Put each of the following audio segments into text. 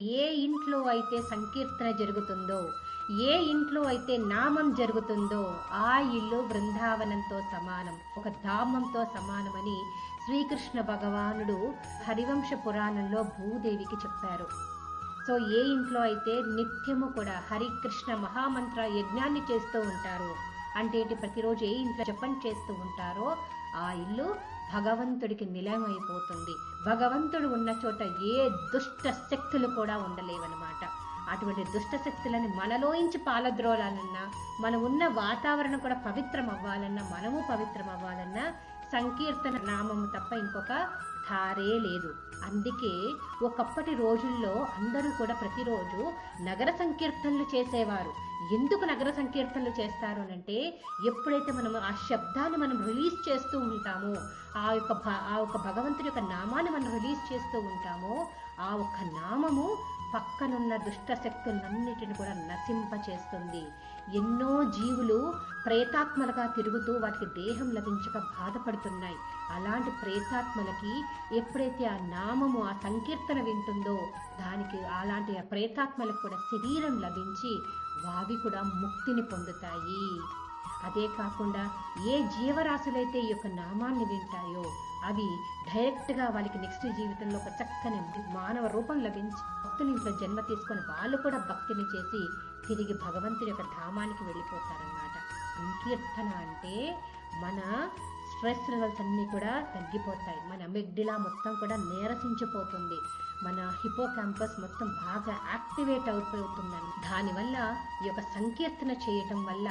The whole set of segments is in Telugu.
ఏ ఇంట్లో అయితే సంకీర్తన జరుగుతుందో ఏ ఇంట్లో అయితే నామం జరుగుతుందో ఆ ఇల్లు బృందావనంతో సమానం ఒక ధామంతో సమానమని శ్రీకృష్ణ భగవానుడు హరివంశ పురాణంలో భూదేవికి చెప్పారు. సో ఏ ఇంట్లో అయితే నిత్యము కూడా హరికృష్ణ మహామంత్ర యజ్ఞాన్ని చేస్తూ ఉంటారు అంటే ఏంటి? ప్రతిరోజు ఏ ఇంట్లో జపం చేస్తూ ఉంటారో ఆ ఇల్లు భగవంతుడికి నిలయమైపోతుంది. భగవంతుడు ఉన్న చోట ఏ దుష్ట శక్తులు కూడా ఉండలేవన్నమాట. అటువంటి దుష్ట శక్తులని మనలోంచి పాలద్రోలాలన్నా మనం ఉన్న వాతావరణం కూడా పవిత్రం అవ్వాలన్నా మనము పవిత్రం అవ్వాలన్నా సంకీర్తన నామము తప్ప ఇంకొక ధారే లేదు. అందుకే ఒకప్పటి రోజుల్లో అందరూ కూడా ప్రతిరోజు నగర సంకీర్తనలు చేసేవారు. ఎందుకు నగర సంకీర్తనలు చేస్తారు అంటే ఎప్పుడైతే మనం ఆ శబ్దాన్ని మనం రిలీజ్ చేస్తూ ఉంటామో ఆ యొక్క భ- ఆ యొక్క భగవంతుడి యొక్క నామాన్ని మనం రిలీజ్ చేస్తూ ఉంటామో ఆ ఒక్క నామము పక్కనున్న దుష్ట శక్తులన్నిటిని కూడా నశింపచేస్తుంది. ఎన్నో జీవులు ప్రేతాత్మలుగా తిరుగుతూ వాటికి దేహం లభించక బాధపడుతున్నాయి. అలాంటి ప్రేతాత్మలకి ఎప్పుడైతే ఆ నామము ఆ సంకీర్తన వింటుందో దానికి అలాంటి ఆ ప్రేతాత్మలకు కూడా శరీరం లభించి వావి కూడా ముక్తిని పొందుతాయి. అదే కాకుండా ఏ జీవరాశులైతే ఈ యొక్క నామాన్ని వింటాయో అవి డైరెక్ట్గా వాళ్ళకి నెక్స్ట్ జీవితంలో ఒక చక్కని మానవ రూపం లభించి భక్తుని ఇంట్లో జన్మ తీసుకొని వాళ్ళు కూడా భక్తిని చేసి తిరిగి భగవంతుని యొక్క ధామానికి వెళ్ళిపోతారనమాట సంకీర్తన అంటే మన స్ట్రెస్ లెవెల్స్ అన్నీ కూడా తగ్గిపోతాయి. మన మెగ్డిలా మొత్తం కూడా నీరసించిపోతుంది. మన హిపో క్యాంపస్ మొత్తం బాగా యాక్టివేట్ అయిపోతుందని దానివల్ల ఈ యొక్క సంకీర్తన చేయటం వల్ల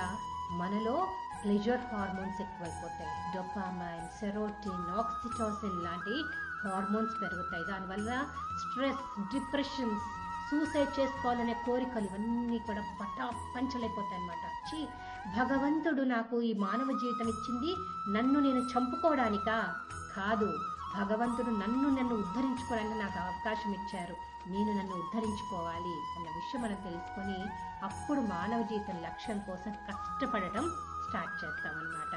మనలో ప్లెజర్ హార్మోన్స్ ఎక్కువైపోతాయి. డొపామైన్ సెరోటిన్ ఆక్సిటోసిన్ లాంటి హార్మోన్స్ పెరుగుతాయి. దానివల్ల స్ట్రెస్ డిప్రెషన్స్ సూసైడ్ చేసుకోవాలనే కోరికలు ఇవన్నీ కూడా పటా పంచలైపోతాయి అనమాట ఛీ భగవంతుడు నాకు ఈ మానవ జీవితం ఇచ్చింది. నన్ను నేను చంపుకోవడానికా? కాదు. భగవంతుడు నన్ను నన్ను ఉద్ధరించుకోవడానికి నాకు అవకాశం ఇచ్చారు. నేను నన్ను ఉద్ధరించుకోవాలి అన్న విషయం మనం తెలుసుకొని అప్పుడు మానవ జీవితం లక్ష్యం కోసం కష్టపడటం స్టార్ట్ చేస్తాం అన్నమాట